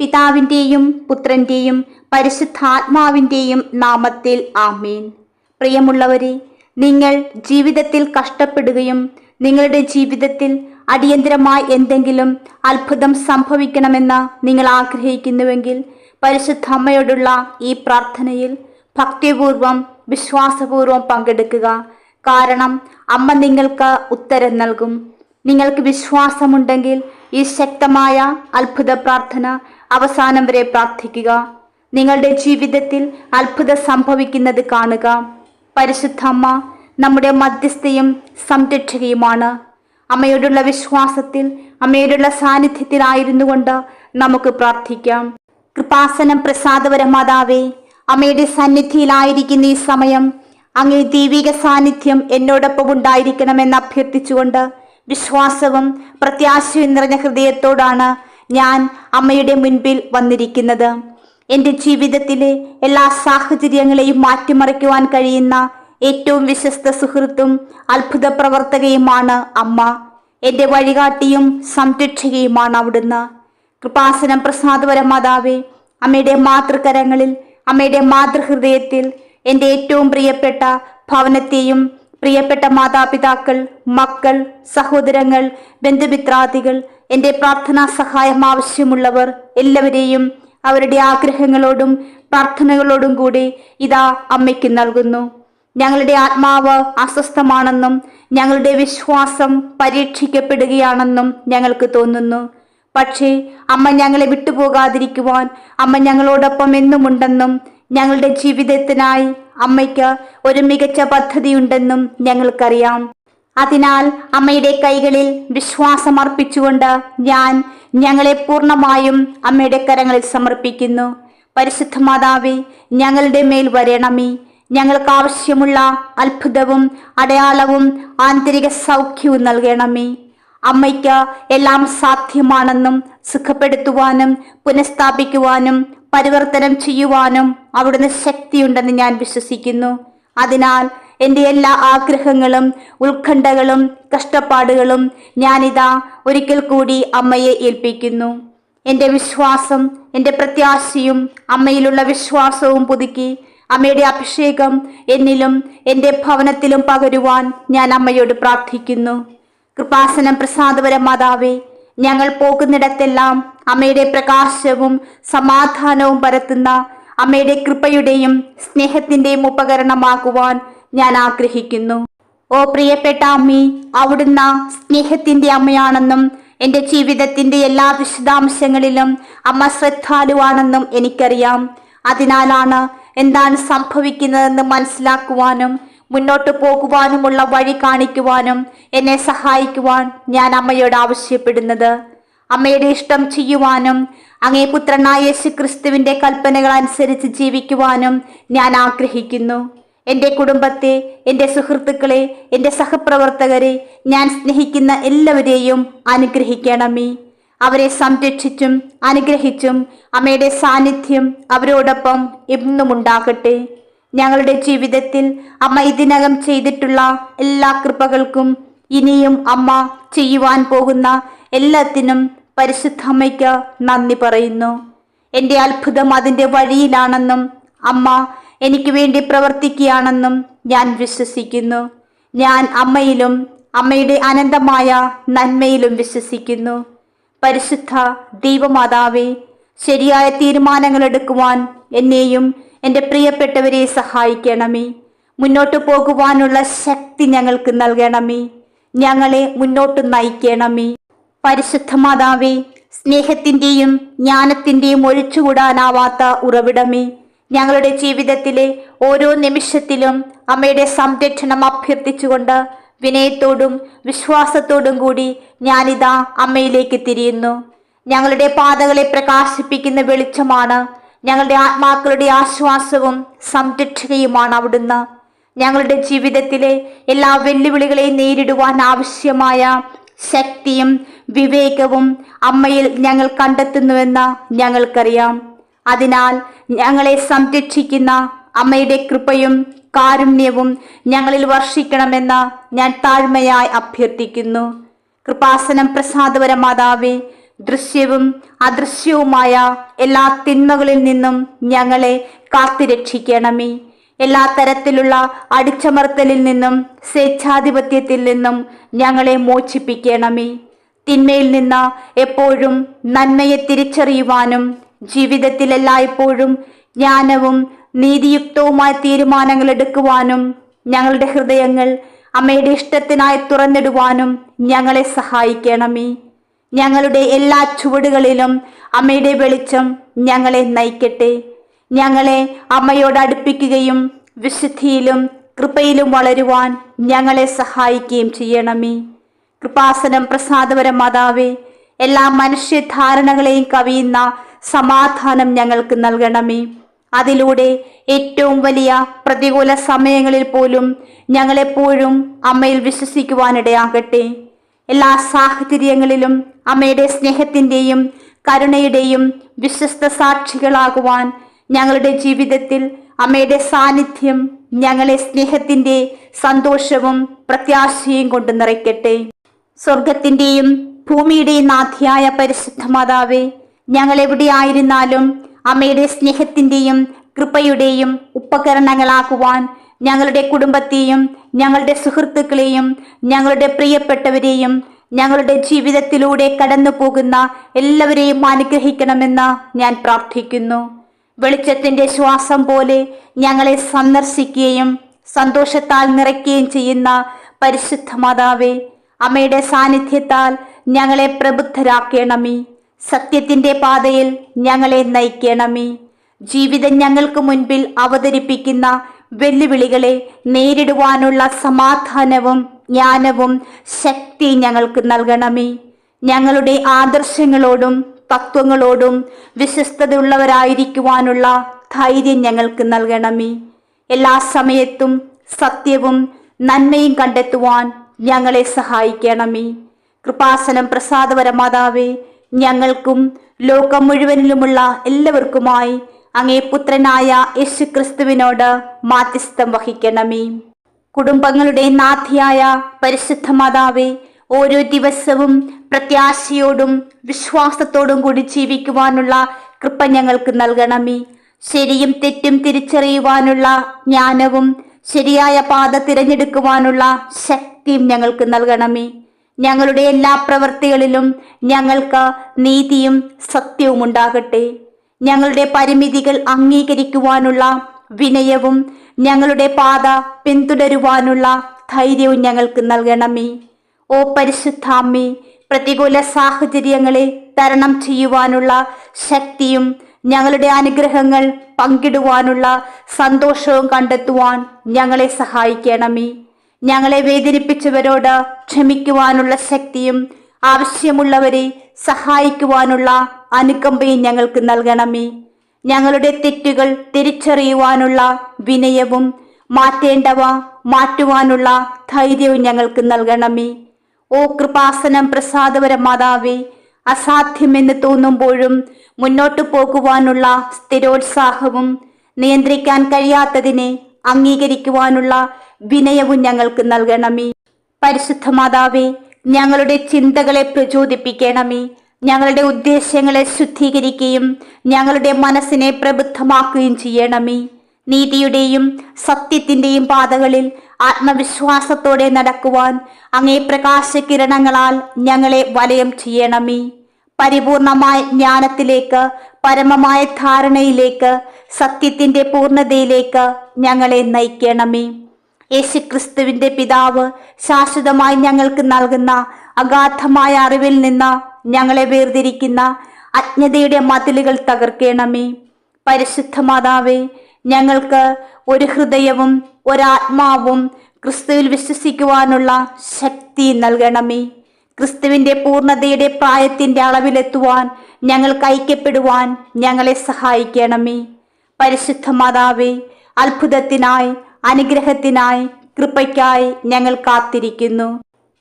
പിതാവിന്റെയും പുത്രന്റെയും പരിശുദ്ധാത്മാവിന്റെയും നാമത്തിൽ ആമീൻ. പ്രിയമുള്ളവരെ നിങ്ങൾ ജീവിതത്തിൽ കഷ്ടപ്പെടുകയും നിങ്ങളുടെ ജീവിതത്തിൽ അടിയന്തരമായി എന്തെങ്കിലും അത്ഭുതം സംഭവിക്കണമെന്ന് നിങ്ങൾ ആഗ്രഹിക്കുന്നുവെങ്കിൽ പരിശുദ്ധ അമ്മയോടുള്ള ഈ പ്രാർത്ഥനയിൽ ഭക്തിപൂർവം വിശ്വാസപൂർവം പങ്കെടുക്കുക. കാരണം അമ്മ നിങ്ങൾക്ക് ഉത്തരം നൽകും. നിങ്ങൾക്ക് വിശ്വാസമുണ്ടെങ്കിൽ ഈ ശക്തമായ അത്ഭുത പ്രാർത്ഥന അവസാനം വരെ പ്രാർത്ഥിക്കുക. നിങ്ങളുടെ ജീവിതത്തിൽ അത്ഭുതം സംഭവിക്കുന്നത് കാണുക. പരിശുദ്ധ അമ്മ നമ്മുടെ മധ്യസ്ഥയും സംരക്ഷകയുമാണ്. അമ്മയോടുള്ള വിശ്വാസത്തിൽ അമ്മയോടുള്ള സാന്നിധ്യത്തിലായിരുന്നു കൊണ്ട് നമുക്ക് പ്രാർത്ഥിക്കാം. കൃപാസനം പ്രസാദപര മാതാവേ അമ്മയുടെ സന്നിധിയിലായിരിക്കുന്ന ഈ സമയം അങ്ങേ ദൈവിക സാന്നിധ്യം എന്നോടൊപ്പം ഉണ്ടായിരിക്കണമെന്ന് അഭ്യർത്ഥിച്ചുകൊണ്ട് വിശ്വാസവും പ്രത്യാശയും നിറഞ്ഞ ഹൃദയത്തോടാണ് ഞാൻ അമ്മയുടെ മുൻപിൽ വന്നിരിക്കുന്നത്. എന്റെ ജീവിതത്തിലെ എല്ലാ സാഹചര്യങ്ങളെയും മാറ്റിമറിക്കുവാൻ കഴിയുന്ന ഏറ്റവും വിശ്വസ്ത സുഹൃത്തും അത്ഭുത പ്രവർത്തകയുമാണ് അമ്മ. എന്റെ വഴികാട്ടിയും സംരക്ഷകയുമാണ് അവിടുന്ന്. കൃപാസനം പ്രസാദപര മാതാവേ അമ്മയുടെ മാതൃകരങ്ങളിൽ അമ്മയുടെ മാതൃഹൃദയത്തിൽ എന്റെ ഏറ്റവും പ്രിയപ്പെട്ട ഭവനത്തെയും പ്രിയപ്പെട്ട മാതാപിതാക്കൾ മക്കൾ സഹോദരങ്ങൾ ബന്ധുമിത്രാദികൾ എന്റെ പ്രാർത്ഥനാ സഹായം ആവശ്യമുള്ളവർ എല്ലാവരെയും അവരുടെ ആഗ്രഹങ്ങളോടും പ്രാർത്ഥനകളോടും കൂടി ഇതാ അമ്മയ്ക്ക് നൽകുന്നു. ഞങ്ങളുടെ ആത്മാവ് അസ്വസ്ഥമാണെന്നും ഞങ്ങളുടെ വിശ്വാസം പരീക്ഷിക്കപ്പെടുകയാണെന്നും ഞങ്ങൾക്ക് തോന്നുന്നു. പക്ഷേ അമ്മ ഞങ്ങളെ വിട്ടുപോകാതിരിക്കുവാൻ അമ്മ ഞങ്ങളോടൊപ്പം എന്നുമുണ്ടെന്നും ഞങ്ങളുടെ ജീവിതത്തിനായി അമ്മയ്ക്ക് ഒരു മികച്ച പദ്ധതിയുണ്ടെന്നും ഞങ്ങൾക്കറിയാം. അതിനാൽ അമ്മയുടെ കൈകളിൽ വിശ്വാസം അർപ്പിച്ചുകൊണ്ട് ഞാൻ ഞങ്ങളെ പൂർണമായും അമ്മയുടെ കരങ്ങളിൽ സമർപ്പിക്കുന്നു. പരിശുദ്ധ മാതാവി ഞങ്ങളുടെ മേൽ വരണമേ. ഞങ്ങൾക്ക് ആവശ്യമുള്ള അത്ഭുതവും അടയാളവും ആന്തരിക സൗഖ്യവും നൽകണമേ. അമ്മയ്ക്ക് എല്ലാം സാധ്യമാണെന്നും സുഖപ്പെടുത്തുവാനും പുനഃസ്ഥാപിക്കുവാനും പരിവർത്തനം ചെയ്യുവാനും അവിടുന്ന് ശക്തിയുണ്ടെന്ന് ഞാൻ വിശ്വസിക്കുന്നു. അതിനാൽ എന്റെ എല്ലാ ആഗ്രഹങ്ങളും ഉത്കണ്ഠകളും കഷ്ടപ്പാടുകളും ഞാനിതാ ഒരിക്കൽ കൂടി അമ്മയെ ഏൽപ്പിക്കുന്നു. എന്റെ വിശ്വാസം എന്റെ പ്രത്യാശയും അമ്മയിലുള്ള വിശ്വാസവും പുതുക്കി. അമ്മയുടെ അഭിഷേകം എന്നിലും എന്റെ ഭവനത്തിലും പകരുവാൻ ഞാൻ അമ്മയോട് പ്രാർത്ഥിക്കുന്നു. കൃപാസനം പ്രസാദപര മാതാവേ ഞങ്ങൾ പോകുന്നിടത്തെല്ലാം അമ്മയുടെ പ്രകാശവും സമാധാനവും പരത്തുന്ന അമ്മയുടെ കൃപയുടെയും സ്നേഹത്തിന്റെയും ഉപകരണമാകുവാൻ ഞാൻ ആഗ്രഹിക്കുന്നു. ഓ പ്രിയപ്പെട്ട അമ്മി അവിടുന്ന് സ്നേഹത്തിന്റെ അമ്മയാണെന്നും എന്റെ ജീവിതത്തിന്റെ എല്ലാ വിശദാംശങ്ങളിലും അമ്മ ശ്രദ്ധാലുവാണെന്നും എനിക്കറിയാം. അതിനാലാണ് എന്താണ് സംഭവിക്കുന്നതെന്ന് മനസ്സിലാക്കുവാനും മുന്നോട്ട് പോകുവാനുമുള്ള വഴി കാണിക്കുവാനും എന്നെ സഹായിക്കുവാൻ ഞാൻ അമ്മയോട് ആവശ്യപ്പെടുന്നത്. അമ്മയുടെ ഇഷ്ടം ചെയ്യുവാനും അങ്ങേ പുത്രനായ യേശു ക്രിസ്തുവിന്റെ കൽപ്പനകൾ അനുസരിച്ച് ജീവിക്കുവാനും ഞാൻ ആഗ്രഹിക്കുന്നു. എന്റെ കുടുംബത്തെ എന്റെ സുഹൃത്തുക്കളെ എന്റെ സഹപ്രവർത്തകരെ ഞാൻ സ്നേഹിക്കുന്ന എല്ലാവരെയും അനുഗ്രഹിക്കണമേ. അവരെ സംരക്ഷിച്ചും അനുഗ്രഹിച്ചും അമ്മയുടെ സാന്നിധ്യം അവരോടൊപ്പം എന്നും ഉണ്ടാകട്ടെ. ഞങ്ങളുടെ ജീവിതത്തിൽ അമ്മ ഇതിനകം ചെയ്തിട്ടുള്ള എല്ലാ കൃപകൾക്കും ഇനിയും അമ്മ ചെയ്യുവാൻ പോകുന്ന എല്ലാത്തിനും പരിശുദ്ധമ്മയ്ക്ക് നന്ദി പറയുന്നു. എന്റെ അത്ഭുതം അതിന്റെ വഴിയിലാണെന്നും അമ്മ എനിക്ക് വേണ്ടി പ്രവർത്തിക്കുകയാണെന്നും ഞാൻ വിശ്വസിക്കുന്നു. ഞാൻ അമ്മയിലും അമ്മയുടെ അനന്തമായ നന്മയിലും വിശ്വസിക്കുന്നു. പരിശുദ്ധ ദൈവമാതാവേ ശരിയായ തീരുമാനങ്ങൾ എടുക്കുവാൻ എന്നെയും എന്റെ പ്രിയപ്പെട്ടവരെ സഹായിക്കണമേ. മുന്നോട്ട് പോകുവാനുള്ള ശക്തി ഞങ്ങൾക്ക് നൽകണമേ. ഞങ്ങളെ മുന്നോട്ട് നയിക്കണമേ. പരിശുദ്ധ മാതാവേ സ്നേഹത്തിന്റെയും ജ്ഞാനത്തിന്റെയും ഒഴിച്ചുകൂടാനാവാത്ത ഉറവിടമേ. ഞങ്ങളുടെ ജീവിതത്തിലെ ഓരോ നിമിഷത്തിലും അമ്മയുടെ സംരക്ഷണം അഭ്യർത്ഥിച്ചുകൊണ്ട് വിനയത്തോടും വിശ്വാസത്തോടും കൂടി ഞാനിതാ അമ്മയിലേക്ക് തിരിയുന്നു. ഞങ്ങളുടെ പാതകളെ പ്രകാശിപ്പിക്കുന്ന വെളിച്ചമാണ് ഞങ്ങളുടെ ആത്മാക്കളുടെ ആശ്വാസവും സംരക്ഷകയുമാണ് അവിടുന്ന്. ഞങ്ങളുടെ ജീവിതത്തിലെ എല്ലാ വെല്ലുവിളികളെയും നേരിടുവാൻ ആവശ്യമായ ശക്തിയും വിവേകവും അമ്മയിൽ ഞങ്ങൾ കണ്ടെത്തുന്നുവെന്ന് ഞങ്ങൾക്കറിയാം. അതിനാൽ ഞങ്ങളെ സംരക്ഷിക്കുന്ന അമ്മയുടെ കൃപയും കാരുണ്യവും ഞങ്ങളിൽ വർഷിക്കണമെന്ന് ഞാൻ താഴ്മയായി അഭ്യർത്ഥിക്കുന്നു. കൃപാസനം പ്രസാദപര മാതാവേ ദൃശ്യവും അദൃശ്യവുമായ എല്ലാ തിന്മകളിൽ നിന്നും ഞങ്ങളെ കാത്തിരക്ഷിക്കണമേ. എല്ലാ തരത്തിലുള്ള അടിച്ചമർത്തലിൽ നിന്നും സ്വേച്ഛാധിപത്യത്തിൽ നിന്നും ഞങ്ങളെ മോചിപ്പിക്കണമേ. തിന്മയിൽ നിന്ന് എപ്പോഴും നന്മയെ തിരിച്ചറിയുവാനും ജീവിതത്തിൽ എല്ലായ്പ്പോഴും ജ്ഞാനവും നീതിയുക്തവുമായ തീരുമാനങ്ങൾ എടുക്കുവാനും ഞങ്ങളുടെ ഹൃദയങ്ങൾ അമ്മയുടെ ഇഷ്ടത്തിനായി തുറന്നിടുവാനും ഞങ്ങളെ സഹായിക്കണമേ. ഞങ്ങളുടെ എല്ലാ ചുവടുകളിലും അമ്മയുടെ വെളിച്ചം ഞങ്ങളെ നയിക്കട്ടെ. ഞങ്ങളെ അമ്മയോട് അടുപ്പിക്കുകയും വിശുദ്ധിയിലും കൃപയിലും വളരുവാൻ ഞങ്ങളെ സഹായിക്കുകയും ചെയ്യണമേ. കൃപാസനം പ്രസാദപര മാതാവേ എല്ലാ മനുഷ്യധാരണകളെയും കവിയുന്ന സമാധാനം ഞങ്ങൾക്ക് നൽകണമേ. അതിലൂടെ ഏറ്റവും വലിയ പ്രതികൂല സമയങ്ങളിൽ പോലും ഞങ്ങളെപ്പോഴും അമ്മയിൽ വിശ്വസിക്കുവാനിടയാകട്ടെ. എല്ലാ സാഹചര്യങ്ങളിലും അമ്മയുടെ സ്നേഹത്തിന്റെയും കരുണയുടെയും വിശ്വസ്ത സാക്ഷികളാകുവാൻ ഞങ്ങളുടെ ജീവിതത്തിൽ അമ്മയുടെ സാന്നിധ്യം ഞങ്ങളെ സ്നേഹത്തിന്റെ സന്തോഷവും പ്രത്യാശയും കൊണ്ട് നിറയ്ക്കട്ടെ. സ്വർഗത്തിന്റെയും ഭൂമിയുടെയും നാഥിയായ പരിശുദ്ധ മാതാവേ ഞങ്ങൾ എവിടെയായിരുന്നാലും അമ്മയുടെ സ്നേഹത്തിന്റെയും കൃപയുടെയും ഉപകരണങ്ങളാക്കുവാൻ ഞങ്ങളുടെ കുടുംബത്തെയും ഞങ്ങളുടെ സുഹൃത്തുക്കളെയും ഞങ്ങളുടെ പ്രിയപ്പെട്ടവരെയും ഞങ്ങളുടെ ജീവിതത്തിലൂടെ കടന്നു പോകുന്ന എല്ലാവരെയും അനുഗ്രഹിക്കണമെന്ന് ഞാൻ പ്രാർത്ഥിക്കുന്നു. വെളിച്ചത്തിന്റെ ശ്വാസം പോലെ ഞങ്ങളെ സന്ദർശിക്കുകയും സന്തോഷത്താൽ നിറയ്ക്കുകയും ചെയ്യുന്ന പരിശുദ്ധ മാതാവേ അമ്മയുടെ സാന്നിധ്യത്താൽ ഞങ്ങളെ പ്രബുദ്ധരാക്കണമേ. സത്യത്തിന്റെ പാതയിൽ ഞങ്ങളെ നയിക്കണമേ. ജീവിതം ഞങ്ങൾക്ക് മുൻപിൽ അവതരിപ്പിക്കുന്ന വെല്ലുവിളികളെ നേരിടുവാനുള്ള സമാധാനവും ജ്ഞാനവും ശക്തി ഞങ്ങൾക്ക് നൽകണമേ. ഞങ്ങളുടെ ആദർശങ്ങളോടും തത്വങ്ങളോടും വിശ്വസ്തതയുള്ളവരായിരിക്കുവാനുള്ള ധൈര്യം ഞങ്ങൾക്ക് നൽകണമേ. എല്ലാ സമയത്തും സത്യവും നന്മയും കണ്ടെത്തുവാൻ ഞങ്ങളെ സഹായിക്കണമേ. കൃപാസനം പ്രസാദപരമാതാവേ ഞങ്ങൾക്കും ലോകം മുഴുവനിലുമുള്ള എല്ലാവർക്കുമായി അങ്ങേ പുത്രനായ യേശു ക്രിസ്തുവിനോട് മാധ്യസ്ഥം വഹിക്കണമേ. കുടുംബങ്ങളുടെ നാഥിയായ പരിശുദ്ധ മാതാവേ ഓരോ ദിവസവും പ്രത്യാശയോടും വിശ്വാസത്തോടും കൂടി ജീവിക്കുവാനുള്ള കൃപ ഞങ്ങൾക്ക് നൽകണമേ. ശരിയും തെറ്റും തിരിച്ചറിയുവാനുള്ള ജ്ഞാനവും ശരിയായ പാത തിരഞ്ഞെടുക്കുവാനുള്ള ശക്തിയും ഞങ്ങൾക്ക് നൽകണമേ. ഞങ്ങളുടെ എല്ലാ പ്രവൃത്തികളിലും ഞങ്ങൾക്ക് നീതിയും സത്യവും ഉണ്ടാകട്ടെ ഞങ്ങളുടെ പരിമിതികൾ അംഗീകരിക്കുവാനുള്ള വിനയവും ഞങ്ങളുടെ പാത പിന്തുടരുവാനുള്ള ധൈര്യവും ഞങ്ങൾക്ക് നൽകണമേ. ഓ പരിശുദ്ധാമ്മേ പ്രതികൂല സാഹചര്യങ്ങളെ തരണം ചെയ്യുവാനുള്ള ശക്തിയും ഞങ്ങളുടെ അനുഗ്രഹങ്ങൾ പങ്കിടുവാനുള്ള സന്തോഷവും കണ്ടെത്തുവാൻ ഞങ്ങളെ സഹായിക്കണമേ. ഞങ്ങളെ വേദനിപ്പിച്ചവരോട് ക്ഷമിക്കുവാനുള്ള ശക്തിയും ആവശ്യമുള്ളവരെ സഹായിക്കുവാനുള്ള അനുകമ്പയും ഞങ്ങൾക്ക് നൽകണമേ. ഞങ്ങളുടെ തെറ്റുകൾ തിരിച്ചറിയുവാനുള്ള വിനയവും മാറ്റേണ്ടവ മാറ്റുവാനുള്ള ധൈര്യവും ഞങ്ങൾക്ക് നൽകണമേ. ഓ കൃപാസനം പ്രസാദപര മാതാവേ അസാധ്യമെന്ന് തോന്നുമ്പോഴും മുന്നോട്ടു പോകുവാനുള്ള സ്ഥിരോത്സാഹവും നിയന്ത്രിക്കാൻ കഴിയാത്തതിനെ അംഗീകരിക്കുവാനുള്ള വിനയവും ഞങ്ങൾക്ക് നൽകണമേ. പരിശുദ്ധ മാതാവേ ഞങ്ങളുടെ ചിന്തകളെ പ്രചോദിപ്പിക്കണമേ. ഞങ്ങളുടെ ഉദ്ദേശങ്ങളെ ശുദ്ധീകരിക്കുകയും ഞങ്ങളുടെ മനസ്സിനെ പ്രബുദ്ധമാക്കുകയും ചെയ്യണമേ. നീതിയുടെയും സത്യത്തിന്റെയും പാതകളിൽ ആത്മവിശ്വാസത്തോടെ നടക്കുവാൻ അങ്ങേ പ്രകാശകിരണങ്ങളാൽ ഞങ്ങളെ വലയം ചെയ്യണമേ. പരിപൂർണമായ ജ്ഞാനത്തിലേക്ക് പരമമായ ധാരണയിലേക്ക് സത്യത്തിന്റെ പൂർണതയിലേക്ക് ഞങ്ങളെ നയിക്കണമേ. യേശുക്രിസ്തുവിന്റെ പിതാവ് ശാശ്വതമായി ഞങ്ങൾക്ക് നൽകുന്ന അഗാധമായ അറിവിൽ നിന്ന് ഞങ്ങളെ വേർതിരിക്കുന്ന അജ്ഞതയുടെ മതിലുകൾ തകർക്കണമേ. പരിശുദ്ധ മാതാവേ ഞങ്ങൾക്ക് ഒരു ഹൃദയവും ഒരാത്മാവും ക്രിസ്തുവിൽ വിശ്വസിക്കുവാനുള്ള ശക്തി നൽകണമേ. ക്രിസ്തുവിന്റെ പൂർണതയുടെ പ്രായത്തിന്റെ അളവിലെത്തുവാൻ ഞങ്ങൾക്ക് ഐക്യപ്പെടുവാൻ ഞങ്ങളെ സഹായിക്കണമേ. പരിശുദ്ധ മാതാവേ അത്ഭുതത്തിനായി അനുഗ്രഹത്തിനായി കൃപയ്ക്കായി ഞങ്ങൾ കാത്തിരിക്കുന്നു.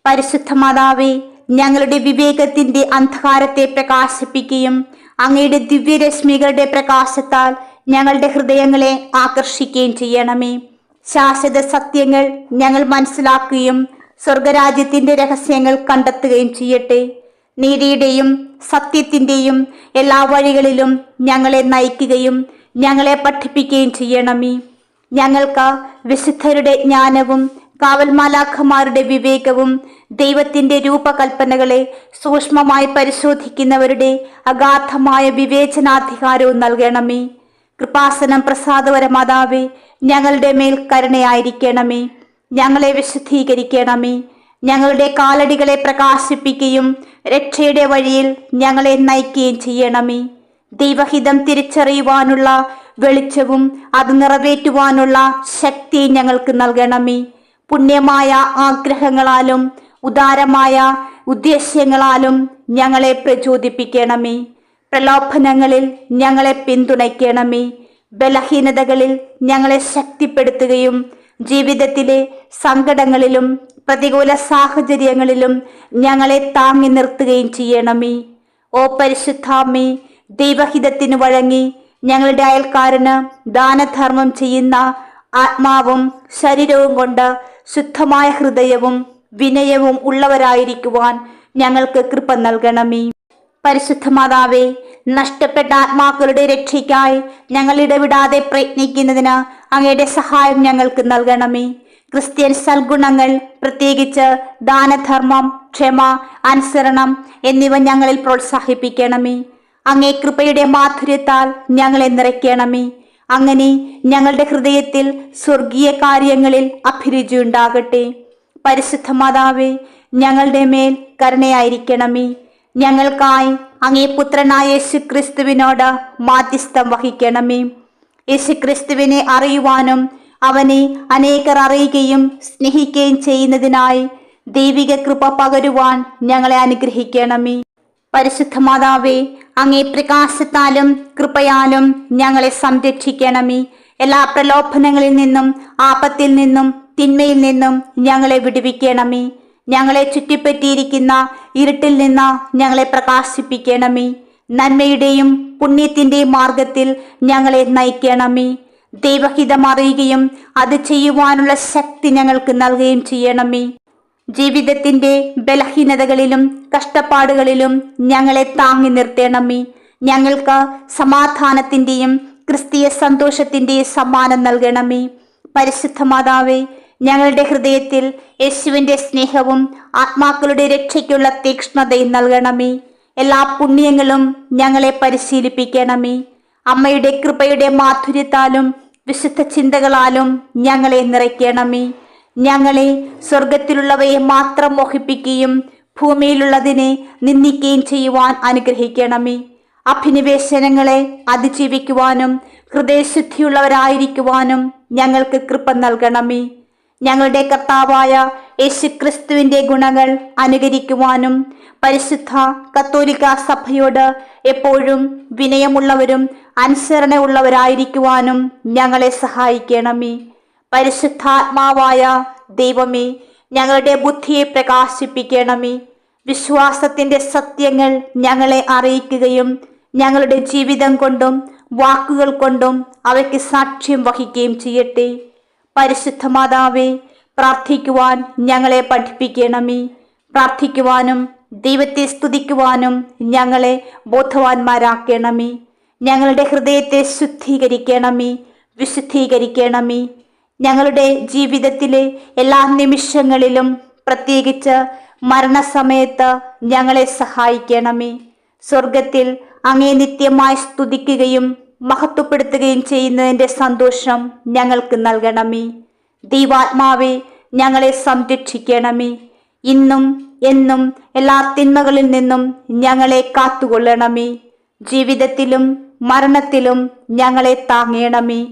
പരിശുദ്ധ മാതാവേ ഞങ്ങളുടെ വിവേകത്തിന്റെ അന്ധകാരത്തെ പ്രകാശിപ്പിക്കുകയും അങ്ങയുടെ ദിവ്യരശ്മികളുടെ പ്രകാശത്താൽ ഞങ്ങളുടെ ഹൃദയങ്ങളെ ആകർഷിക്കുകയും ചെയ്യണമേ. ശാശ്വത സത്യങ്ങൾ ഞങ്ങൾ മനസ്സിലാക്കുകയും സ്വർഗരാജ്യത്തിന്റെ രഹസ്യങ്ങൾ കണ്ടെത്തുകയും ചെയ്യട്ടെ. നീതിയുടെയും സത്യത്തിന്റെയും എല്ലാ വഴികളിലും ഞങ്ങളെ നയിക്കുകയും ഞങ്ങളെ പഠിപ്പിക്കുകയും ചെയ്യണമേ. ഞങ്ങൾക്ക് വിശുദ്ധരുടെ ജ്ഞാനവും കാവൽമാലാഖമാരുടെ വിവേകവും ദൈവത്തിന്റെ രൂപകൽപ്പനകളെ സൂക്ഷ്മമായി പരിശോധിക്കുന്നവരുടെ അഗാധമായ വിവേചനാധികാരവും നൽകണമേ. കൃപാസനം പ്രസാദപരമാതാവേ ഞങ്ങളുടെ മേൽ കരുണയായിരിക്കണമേ. ഞങ്ങളെ വിശുദ്ധീകരിക്കണമേ. ഞങ്ങളുടെ കാലടികളെ പ്രകാശിപ്പിക്കുകയും രക്ഷയുടെ വഴിയിൽ ഞങ്ങളെ നയിക്കുകയും ചെയ്യണമേ. ദൈവഹിതം തിരിച്ചറിയുവാനുള്ള വെളിച്ചവും അത് നിറവേറ്റുവാനുള്ള ശക്തി ഞങ്ങൾക്ക് നൽകണമേ. പുണ്യമായ ആഗ്രഹങ്ങളാലും ഉദാരമായ ഉദ്ദേശ്യങ്ങളാലും ഞങ്ങളെ പ്രചോദിപ്പിക്കണമേ. പ്രലോഭനങ്ങളിൽ ഞങ്ങളെ പിന്തുണയ്ക്കണമേ. ബലഹീനതകളിൽ ഞങ്ങളെ ശക്തിപ്പെടുത്തുകയും ജീവിതത്തിലെ സങ്കടങ്ങളിലും പ്രതികൂല സാഹചര്യങ്ങളിലും ഞങ്ങളെ താങ്ങി നിർത്തുകയും ചെയ്യണമേ. ഓ പരിശുദ്ധാമ്മേ ദൈവഹിതത്തിന് വഴങ്ങി ഞങ്ങളുടെ അയൽക്കാരന് ദാനധർമ്മം ചെയ്യുന്ന ആത്മാവും ശരീരവും കൊണ്ട് ശുദ്ധമായ ഹൃദയവും വിനയവും ഉള്ളവരായിരിക്കുവാൻ ഞങ്ങൾക്ക് കൃപ നൽകണമേ. പരിശുദ്ധ മാതാവേ നഷ്ടപ്പെട്ട ആത്മാക്കളുടെ രക്ഷയ്ക്കായി ഞങ്ങൾ ഇടവിടാതെ പ്രയത്നിക്കുന്നതിന് അങ്ങയുടെ സഹായം ഞങ്ങൾക്ക് നൽകണമേ. ക്രിസ്ത്യൻ സൽഗുണങ്ങൾ പ്രത്യേകിച്ച് ദാനധർമ്മം ക്ഷമ അനുസരണം എന്നിവ ഞങ്ങളിൽ പ്രോത്സാഹിപ്പിക്കണമേ. അങ്ങേ കൃപയുടെ മാധുര്യത്താൽ ഞങ്ങളെ നിറയ്ക്കണമേ. അങ്ങനെ ഞങ്ങളുടെ ഹൃദയത്തിൽ സ്വർഗീയ കാര്യങ്ങളിൽ അഭിരുചി ഉണ്ടാകട്ടെ. പരിശുദ്ധ മാതാവേ ഞങ്ങളുടെ മേൽ കരുണയായിരിക്കണമേ. ഞങ്ങൾക്കായി അങ്ങേ പുത്രനായ യേശു ക്രിസ്തുവിനോട് മാധ്യസ്ഥം വഹിക്കണമേ. യേശു ക്രിസ്തുവിനെ അറിയുവാനും അവനെ അനേകർ അറിയുകയും സ്നേഹിക്കുകയും ചെയ്യുന്നതിനായി ദൈവിക കൃപ പകരുവാൻ ഞങ്ങളെ അനുഗ്രഹിക്കണമേ. പരിശുദ്ധ മാതാവേ അങ്ങേ പ്രകാശത്താലും കൃപയാലും ഞങ്ങളെ സംരക്ഷിക്കണമേ. എല്ലാ പ്രലോഭനങ്ങളിൽ നിന്നും ആപത്തിൽ നിന്നും തിന്മയിൽ നിന്നും ഞങ്ങളെ വിടുവിക്കണമേ. ഞങ്ങളെ ചുറ്റിപ്പറ്റിയിരിക്കുന്ന ഇരുട്ടിൽ നിന്ന് ഞങ്ങളെ പ്രകാശിപ്പിക്കണമേ. നന്മയുടെയും പുണ്യത്തിന്റെയും മാർഗത്തിൽ ഞങ്ങളെ നയിക്കണമേ. ദൈവഹിതം അറിയുകയും അത് ചെയ്യുവാനുള്ള ശക്തി ഞങ്ങൾക്ക് നൽകുകയും ചെയ്യണമേ. ജീവിതത്തിന്റെ ബലഹീനതകളിലും കഷ്ടപ്പാടുകളിലും ഞങ്ങളെ താങ്ങി നിർത്തേണമേ. ഞങ്ങൾക്ക് സമാധാനത്തിന്റെയും ക്രിസ്തീയ സന്തോഷത്തിന്റെയും സമ്മാനം നൽകണമേ. പരിശുദ്ധ മാതാവേ ഞങ്ങളുടെ ഹൃദയത്തിൽ യേശുവിന്റെ സ്നേഹവും ആത്മാക്കളുടെ രക്ഷയ്ക്കുള്ള തീക്ഷ്ണതയും നൽകണമേ. എല്ലാ പുണ്യങ്ങളും ഞങ്ങളെ പരിശീലിപ്പിക്കണമേ. അമ്മയുടെ കൃപയുടെ മാധുര്യത്താലും വിശുദ്ധ ചിന്തകളാലും ഞങ്ങളെ നിറയ്ക്കണമേ. ഞങ്ങളെ സ്വർഗത്തിലുള്ളവയെ മാത്രം മോഹിപ്പിക്കുകയും ഭൂമിയിലുള്ളതിനെ നിന്ദിക്കുകയും ചെയ്യുവാൻ അനുഗ്രഹിക്കണമേ. അഭിനിവേശനങ്ങളെ അതിജീവിക്കുവാനും ഹൃദയശുദ്ധിയുള്ളവരായിരിക്കുവാനും ഞങ്ങൾക്ക് കൃപ നൽകണമേ. ഞങ്ങളുടെ കർത്താവായ യേശുക്രിസ്തുവിന്റെ ഗുണങ്ങൾ അനുകരിക്കുവാനും പരിശുദ്ധ കത്തോലിക്ക സഭയോട് എപ്പോഴും വിനയമുള്ളവരും അനുസരണയുള്ളവരായിരിക്കുവാനും ഞങ്ങളെ സഹായിക്കണമേ. പരിശുദ്ധാത്മാവായ ദൈവമേ ഞങ്ങളുടെ ബുദ്ധിയെ പ്രകാശിപ്പിക്കണമേ. വിശ്വാസത്തിന്റെ സത്യങ്ങൾ ഞങ്ങളെ അറിയിക്കുകയും ഞങ്ങളുടെ ജീവിതം കൊണ്ടും വാക്കുകൾ കൊണ്ടും അവയ്ക്ക് സാക്ഷ്യം വഹിക്കുകയും ചെയ്യട്ടെ. പരിശുദ്ധ മാതാവേ പ്രാർത്ഥിക്കുവാൻ ഞങ്ങളെ പഠിപ്പിക്കണമേ. പ്രാർത്ഥിക്കുവാനും ദൈവത്തെ സ്തുതിക്കുവാനും ഞങ്ങളെ ബോധവാന്മാരാക്കണമേ. ഞങ്ങളുടെ ഹൃദയത്തെ ശുദ്ധീകരിക്കണമേ വിശുദ്ധീകരിക്കണമേ. ഞങ്ങളുടെ ജീവിതത്തിലെ എല്ലാ നിമിഷങ്ങളിലും പ്രത്യേകിച്ച് മരണസമയത്ത് ഞങ്ങളെ സഹായിക്കണമേ. സ്വർഗത്തിൽ അങ്ങേ നിത്യമായി സ്തുതിക്കുകയും മഹത്വപ്പെടുത്തുകയും ചെയ്യുന്നതിന്റെ സന്തോഷം ഞങ്ങൾക്ക് നൽകണമേ. ദൈവാത്മാവെ ഞങ്ങളെ സംരക്ഷിക്കണമേ. ഇന്നും എന്നും എല്ലാ തിന്മകളിൽ നിന്നും ഞങ്ങളെ കാത്തുകൊള്ളണമേ. ജീവിതത്തിലും മരണത്തിലും ഞങ്ങളെ താങ്ങണമേ.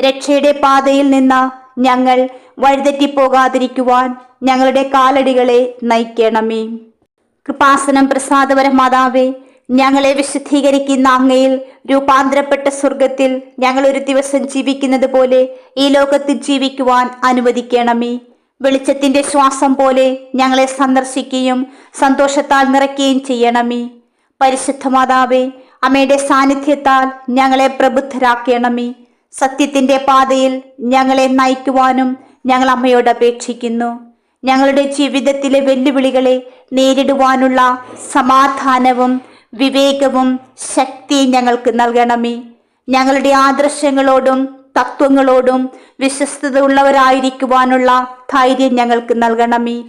രക്ഷയുടെ പാതയിൽ നിന്ന് ഞങ്ങൾ വഴിതെറ്റിപ്പോകാതിരിക്കുവാൻ ഞങ്ങളുടെ കാലടികളെ നയിക്കണമേ. കൃപാസനം പ്രസാദപര മാതാവേ ഞങ്ങളെ വിശുദ്ധീകരിക്കുന്ന അങ്ങയിൽ രൂപാന്തരപ്പെട്ട സ്വർഗത്തിൽ ഞങ്ങൾ ഒരു ദിവസം ജീവിക്കുന്നത് പോലെ ഈ ലോകത്തിൽ ജീവിക്കുവാൻ അനുവദിക്കണമേ. വെളിച്ചത്തിന്റെ ശ്വാസം പോലെ ഞങ്ങളെ സന്ദർശിക്കുകയും സന്തോഷത്താൽ നിറയ്ക്കുകയും ചെയ്യണമേ. പരിശുദ്ധ മാതാവേ അമ്മയുടെ സാന്നിധ്യത്താൽ ഞങ്ങളെ പ്രബുദ്ധരാക്കണമേ. സത്യത്തിന്റെ പാതയിൽ ഞങ്ങളെ നയിക്കുവാനും ഞങ്ങൾ അമ്മയോട് അപേക്ഷിക്കുന്നു. ഞങ്ങളുടെ ജീവിതത്തിലെ വെല്ലുവിളികളെ നേരിടുവാനുള്ള സമാധാനവും വിവേകവും ശക്തിയും ഞങ്ങൾക്ക് നൽകണമേ. ഞങ്ങളുടെ ആദർശങ്ങളോടും തത്വങ്ങളോടും വിശ്വസ്തത ഉള്ളവരായിരിക്കുവാനുള്ള ധൈര്യം ഞങ്ങൾക്ക് നൽകണമേ.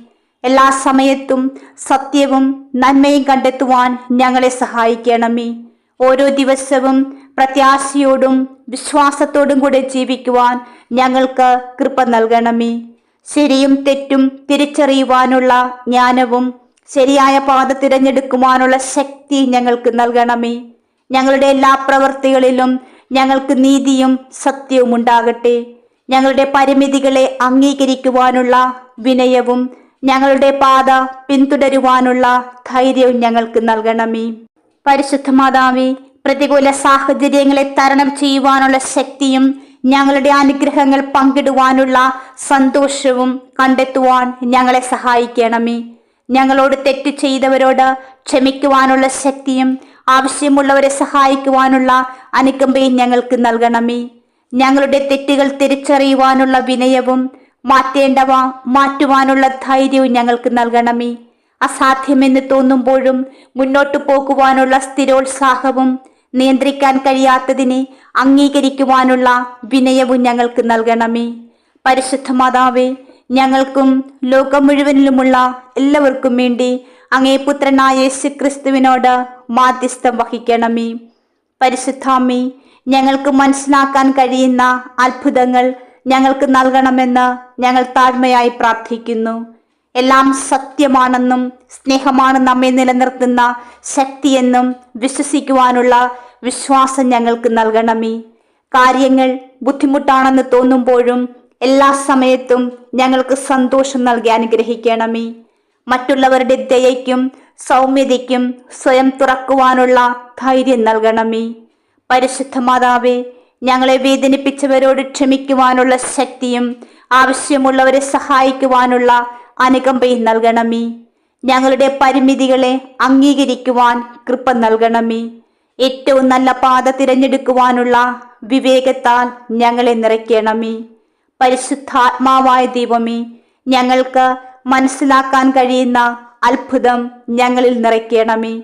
എല്ലാ സമയത്തും സത്യവും നന്മയും കണ്ടെത്തുവാൻ ഞങ്ങളെ സഹായിക്കണമേ. ഓരോ ദിവസവും പ്രത്യാശയോടും വിശ്വാസത്തോടും കൂടെ ജീവിക്കുവാൻ ഞങ്ങൾക്ക് കൃപ നൽകണമേ. ശരിയും തെറ്റും തിരിച്ചറിയുവാനുള്ള ജ്ഞാനവും ശരിയായ പാത തിരഞ്ഞെടുക്കുവാനുള്ള ശക്തി ഞങ്ങൾക്ക് നൽകണമേ. ഞങ്ങളുടെ എല്ലാ പ്രവൃത്തികളിലും ഞങ്ങൾക്ക് നീതിയും സത്യവും ഉണ്ടാകട്ടെ. ഞങ്ങളുടെ പരിമിതികളെ അംഗീകരിക്കുവാനുള്ള വിനയവും ഞങ്ങളുടെ പാത പിന്തുടരുവാനുള്ള ധൈര്യവും ഞങ്ങൾക്ക് നൽകണമേ. പരിശുദ്ധ പ്രതികൂല സാഹചര്യങ്ങളെ തരണം ചെയ്യുവാനുള്ള ശക്തിയും ഞങ്ങളുടെ അനുഗ്രഹങ്ങൾ പങ്കിടുവാനുള്ള സന്തോഷവും കണ്ടെത്തുവാൻ ഞങ്ങളെ സഹായിക്കണമേ. ഞങ്ങളോട് തെറ്റ് ചെയ്തവരോട് ക്ഷമിക്കുവാനുള്ള ശക്തിയും ആവശ്യമുള്ളവരെ സഹായിക്കുവാനുള്ള അനുകമ്പയും ഞങ്ങൾക്ക് നൽകണമേ. ഞങ്ങളുടെ തെറ്റുകൾ തിരിച്ചറിയുവാനുള്ള വിനയവും മാറ്റേണ്ടവ മാറ്റുവാനുള്ള ധൈര്യവും ഞങ്ങൾക്ക് നൽകണമേ. അസാധ്യമെന്ന് തോന്നുമ്പോഴും മുന്നോട്ടു പോകുവാനുള്ള സ്ഥിരോത്സാഹവും നിയന്ത്രിക്കാൻ കഴിയാത്തതിനെ അംഗീകരിക്കുവാനുള്ള വിനയവും ഞങ്ങൾക്ക് നൽകണമേ. പരിശുദ്ധ മാതാവേ ഞങ്ങൾക്കും ലോകം മുഴുവനിലുമുള്ള എല്ലാവർക്കും വേണ്ടി അങ്ങേ പുത്രനായ യേശു ക്രിസ്തുവിനോട് മാധ്യസ്ഥം വഹിക്കണമേ. പരിശുദ്ധാമ്മേ ഞങ്ങൾക്ക് മനസ്സിലാക്കാൻ കഴിയുന്ന അത്ഭുതങ്ങൾ ഞങ്ങൾക്ക് നൽകണമെന്ന് ഞങ്ങൾ താഴ്മയായി പ്രാർത്ഥിക്കുന്നു. എല്ലാം സത്യമാണെന്നും സ്നേഹമാണ് നമ്മെ നിലനിർത്തുന്ന ശക്തിയെന്നും വിശ്വസിക്കുവാനുള്ള വിശ്വാസം ഞങ്ങൾക്ക് നൽകണമേ. കാര്യങ്ങൾ ബുദ്ധിമുട്ടാണെന്ന് തോന്നുമ്പോഴും എല്ലാ സമയത്തും ഞങ്ങൾക്ക് സന്തോഷം നൽകി അനുഗ്രഹിക്കണമേ. മറ്റുള്ളവരുടെ ദയയ്ക്കും സൗമ്യതയ്ക്കും സ്വയം തുറക്കുവാനുള്ള ധൈര്യം നൽകണമേ. പരിശുദ്ധ മാതാവേ ഞങ്ങളെ വേദനിപ്പിച്ചവരോട് ക്ഷമിക്കുവാനുള്ള ശക്തിയും ആവശ്യമുള്ളവരെ സഹായിക്കുവാനുള്ള അനുകമ്പയും നൽകണമേ. ഞങ്ങളുടെ പരിമിതികളെ അംഗീകരിക്കുവാൻ കൃപ നൽകണമേ. ഏറ്റവും നല്ല പാത തിരഞ്ഞെടുക്കുവാനുള്ള വിവേകത്താൽ ഞങ്ങളെ നിറയ്ക്കണമേ. പരിശുദ്ധാത്മാവായ ദൈവമേ ഞങ്ങൾക്ക് മനസ്സിലാക്കാൻ കഴിയുന്ന അത്ഭുതം ഞങ്ങളിൽ നിറയ്ക്കണമേ.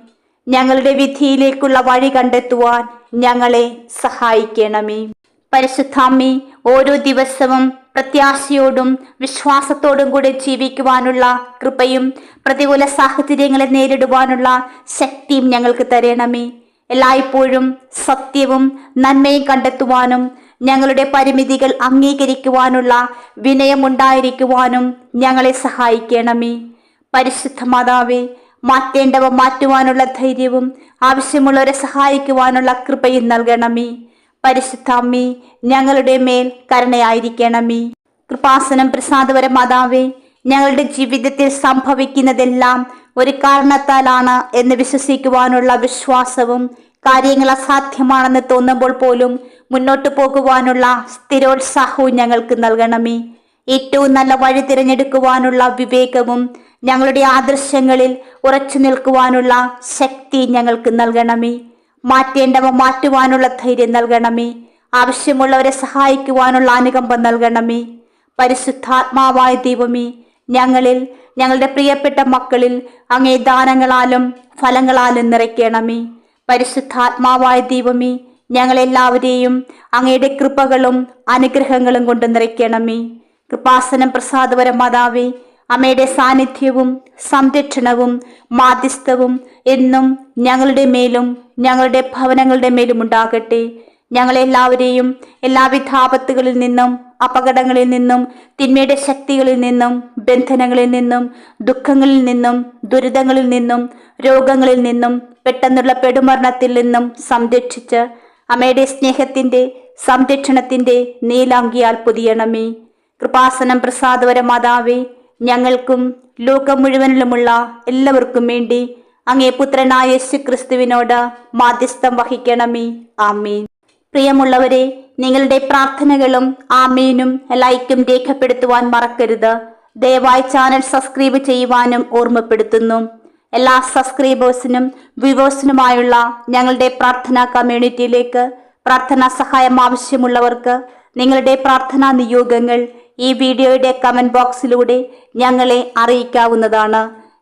ഞങ്ങളുടെ വിധിയിലേക്കുള്ള വഴി കണ്ടെത്തുവാൻ ഞങ്ങളെ സഹായിക്കണമേ. പരിശുദ്ധാമ്മി ഓരോ ദിവസവും പ്രത്യാശയോടും വിശ്വാസത്തോടും കൂടി ജീവിക്കുവാനുള്ള കൃപയും പ്രതികൂല സാഹചര്യങ്ങളെ നേരിടുവാനുള്ള ശക്തിയും ഞങ്ങൾക്ക് തരണമേ. എല്ലായ്പ്പോഴും സത്യവും നന്മയും കണ്ടെത്തുവാനും ഞങ്ങളുടെ പരിമിതികൾ അംഗീകരിക്കുവാനുള്ള വിനയമുണ്ടായിരിക്കുവാനും ഞങ്ങളെ സഹായിക്കണമേ. പരിശുദ്ധ മാതാവേ മാറ്റേണ്ടവ മാറ്റുവാനുള്ള ധൈര്യവും ആവശ്യമുള്ളവരെ സഹായിക്കുവാനുള്ള കൃപയും നൽകണമേ. പരിശുദ്ധ അമ്മേ ഞങ്ങളുടെ മേൽ കരുണയായിരിക്കണമേ. കൃപാസനം പ്രസാദപര മാതാവേ ഞങ്ങളുടെ ജീവിതത്തിൽ സംഭവിക്കുന്നതെല്ലാം ഒരു കാരണത്താലാണ് എന്ന് വിശ്വസിക്കുവാനുള്ള വിശ്വാസവും കാര്യങ്ങൾ അസാധ്യമാണെന്ന് തോന്നുമ്പോൾ പോലും മുന്നോട്ട് പോകുവാനുള്ള സ്ഥിരോത്സാഹവും ഞങ്ങൾക്ക് നൽകണമേ. ഏറ്റവും നല്ല വഴി തിരഞ്ഞെടുക്കുവാനുള്ള വിവേകവും ഞങ്ങളുടെ ആദർശങ്ങളിൽ ഉറച്ചു നിൽക്കുവാനുള്ള ശക്തി ഞങ്ങൾക്ക് നൽകണമേ. മാറ്റേണ്ടവ മാറ്റുവാനുള്ള ധൈര്യം നൽകണമേ. ആവശ്യമുള്ളവരെ സഹായിക്കുവാനുള്ള അനുകമ്പം നൽകണമേ. പരിശുദ്ധാത്മാവായ ദൈവമേ ഞങ്ങളിൽ ഞങ്ങളുടെ പ്രിയപ്പെട്ട മക്കളിൽ അങ്ങേ ദാനങ്ങളാലും ഫലങ്ങളാലും നിറയ്ക്കണമേ. പരിശുദ്ധാത്മാവായ ദൈവമേ ഞങ്ങളെല്ലാവരെയും അങ്ങയുടെ കൃപകളും അനുഗ്രഹങ്ങളും കൊണ്ട് നിറയ്ക്കണമേ. കൃപാസനം പ്രസാദപര മാതാവേ അമ്മയുടെ സാന്നിധ്യവും സംരക്ഷണവും മാധ്യസ്ഥവും എന്നും ഞങ്ങളുടെ മേലും ഞങ്ങളുടെ ഭവനങ്ങളുടെ മേലും ഉണ്ടാകട്ടെ. ഞങ്ങളെല്ലാവരെയും എല്ലാവിധ ആപത്തുകളിൽ നിന്നും അപകടങ്ങളിൽ നിന്നും തിന്മയുടെ ശക്തികളിൽ നിന്നും ബന്ധനങ്ങളിൽ നിന്നും ദുഃഖങ്ങളിൽ നിന്നും ദുരിതങ്ങളിൽ നിന്നും രോഗങ്ങളിൽ നിന്നും പെട്ടെന്നുള്ള പെടുമരണത്തിൽ നിന്നും സംരക്ഷിച്ച് അമ്മയുടെ സ്നേഹത്തിന്റെ സംരക്ഷണത്തിന്റെ നീലാങ്കിയാൽ പുതിയണമേ. കൃപാസനം പ്രസാദവര മാതാവേ ഞങ്ങൾക്കും ലോകം മുഴുവനിലുമുള്ള എല്ലാവർക്കും വേണ്ടി അങ്ങേ പുത്രനായ യേശു ക്രിസ്തുവിനോട് മാധ്യസ്ഥം വഹിക്കണമേ. ആമീൻ. പ്രിയമുള്ളവരെ നിങ്ങളുടെ പ്രാർത്ഥനകളും ആമീനും ലൈക്കും രേഖപ്പെടുത്തുവാൻ മറക്കരുത്. ദയവായി ചാനൽ സബ്സ്ക്രൈബ് ചെയ്യുവാനും ഓർമ്മപ്പെടുത്തുന്നു. എല്ലാ സബ്സ്ക്രൈബേഴ്സിനും വ്യൂവേഴ്സിനുമായുള്ള ഞങ്ങളുടെ പ്രാർത്ഥനാ കമ്മ്യൂണിറ്റിയിലേക്ക് പ്രാർത്ഥനാ സഹായം ആവശ്യമുള്ളവർക്ക് നിങ്ങളുടെ പ്രാർത്ഥനാ നിയോഗങ്ങൾ ഈ വീഡിയോയുടെ കമന്റ് ബോക്സിലൂടെ ഞങ്ങളെ അറിയിക്കാവുന്നതാണ്.